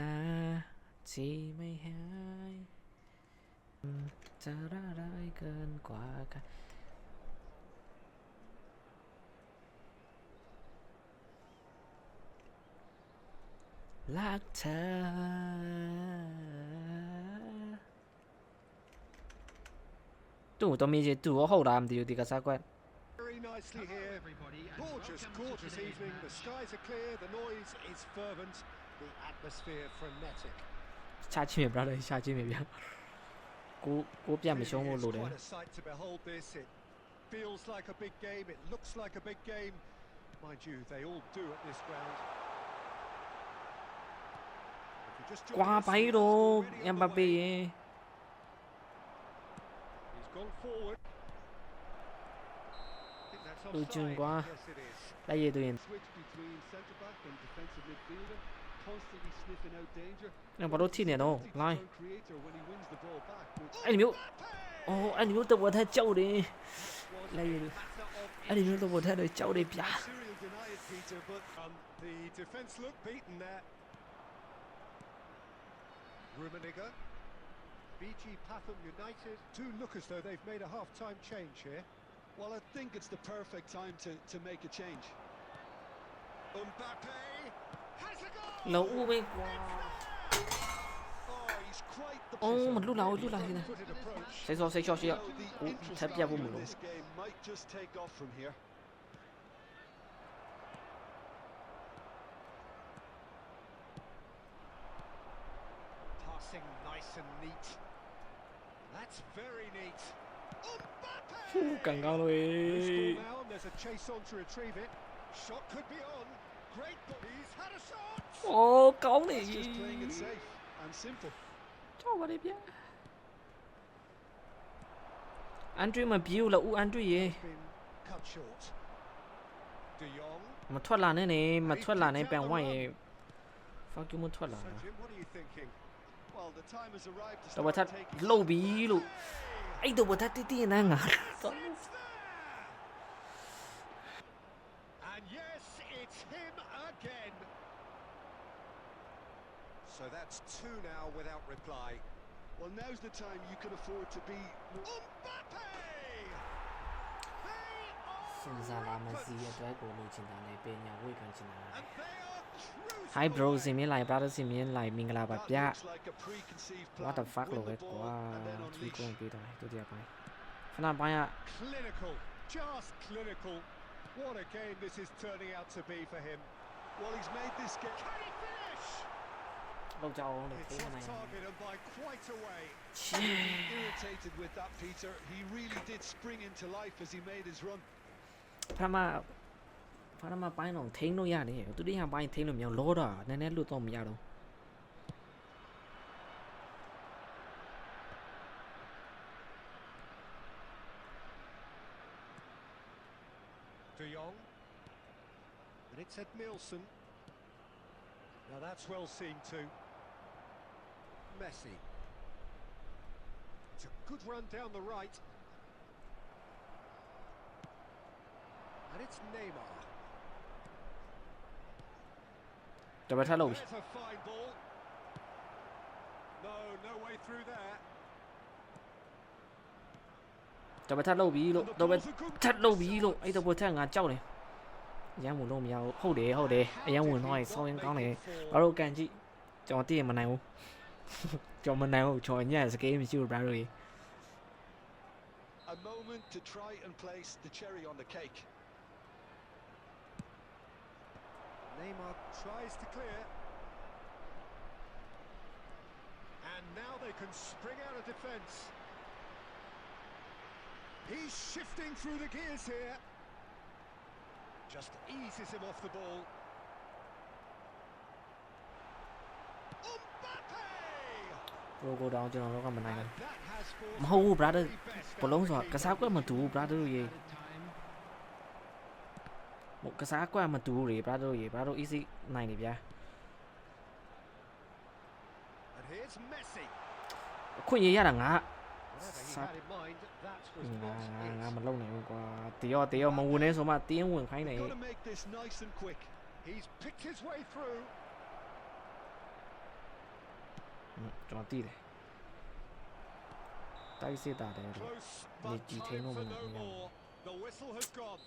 นาที่ไม่หายจะร้าร้ายเกินกว่ากันรักเธอ ตู่ต้องมีจิตตู่ว่าเขารามดีอยู่ดีกับซักแว่ very nicely here. Gorgeous, gorgeous evening. The skies are clear, the noise is fervent, 차침에 브라더 차침에 미안 고 고비야 미션 로래 Feels like a big game, it looks like a big game. Mind you, they all do at this ground. Quá bay đồ, Mbappé. Lưu trường quá. Đây về tụi em. 让保罗踢脸哦，来！哎，你没有，哦，哎，你没有得我踢走你，嚟！哎，你冇得我踢嚟走你邊？Rummenigge, BG Patham United do look as though they've made a half-time change here. Well, I think it's the perfect time to, to make a change. Mbappe no, wait. Oh, mà lúc nào, lúc nào thế Nice Sẽ cho, sẽ cho, sẽ cho. Thật ra vô một lúc. Phú, càng cao rồi. Ô, cống thì... Cho vào đây bia. Andrew mà biểu là u Andrew gì? Mà thoát là này này, mà thoát là này bèn ngoài. Fuck you mà thoát là. Tao bắt thắt lâu bí luôn Ai đâu bắt thắt tí tí này ngả. So that's two now without reply. Well, now's the time you can afford to be. Mbappe! They စင် are စားလာမစီရ rampant. အတွက်ကိုလိုချင်တာလေပညာဝေခံချင်တာ And they are cruising Hi bro away. စင်မြင်လိုက် brother စင်မြင်လိုက်မင်္ဂလာပါ That ဗျ looks like a preconceived plan. what the fuck Win လို့ပဲ the ကွာ ball and then သူကို unleash. ပြီးတော့ဒုတိယပိုင်းခဏပိုင်းက Clinical, just clinical. What a game this is turning out to be for him. Well, he's made this game. Can he finish? လောက်ကြအောင်လို့ It's သိနေ off နိုင် target and by quite a way. Irritated with that, Peter. He really did spring into life as he made his run. ဖာမဖာမပိုင်းတော့ထိန်းလို့ရတယ်ဒုတိယပိုင်းထိန်းလို့မရလောတာနည်းနည်းလွတ်တော့မရတော့ De Jong. And it's Ed Nielsen. Now that's well seen too. Messi. It's a good run down the right. And it's Neymar. Double challenge. That's a fine ball. No, no way through there. Double challenge bị lộ. Double challenge bị lộ. Ấy double challenge ngàn trâu này. Giang muốn lôm nhau. Hậu đề, hậu đề. Giang muốn hỏi sau em con này. bảo lâu can chị? Cho tiền mà này không? John Manel trying, yeah, it's a game, it's your rally. A moment to try and place the cherry on the cake. Neymar tries to clear. And now they can spring out of defence. He's shifting through the gears here. Just eases him off the ball. Logo down cho nó kan menangkan. Mau brother. Pelong so. Kesak ku metu brother gì, Một cái xác quá mà tù rỉ Prado rỉ Prado easy. Này đẹp ra Khuyên gì ra đằng á. Sát Ngà ngà mà lâu này qua, Tìo tìo mà nguồn ấy số mà tiếng nguồn khách này. The whistle has gone.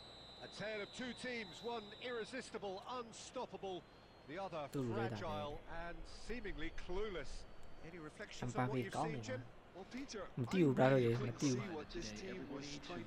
A tale of two teams, one irresistible, unstoppable, the other fragile and seemingly clueless. Any reflections on what you've seen,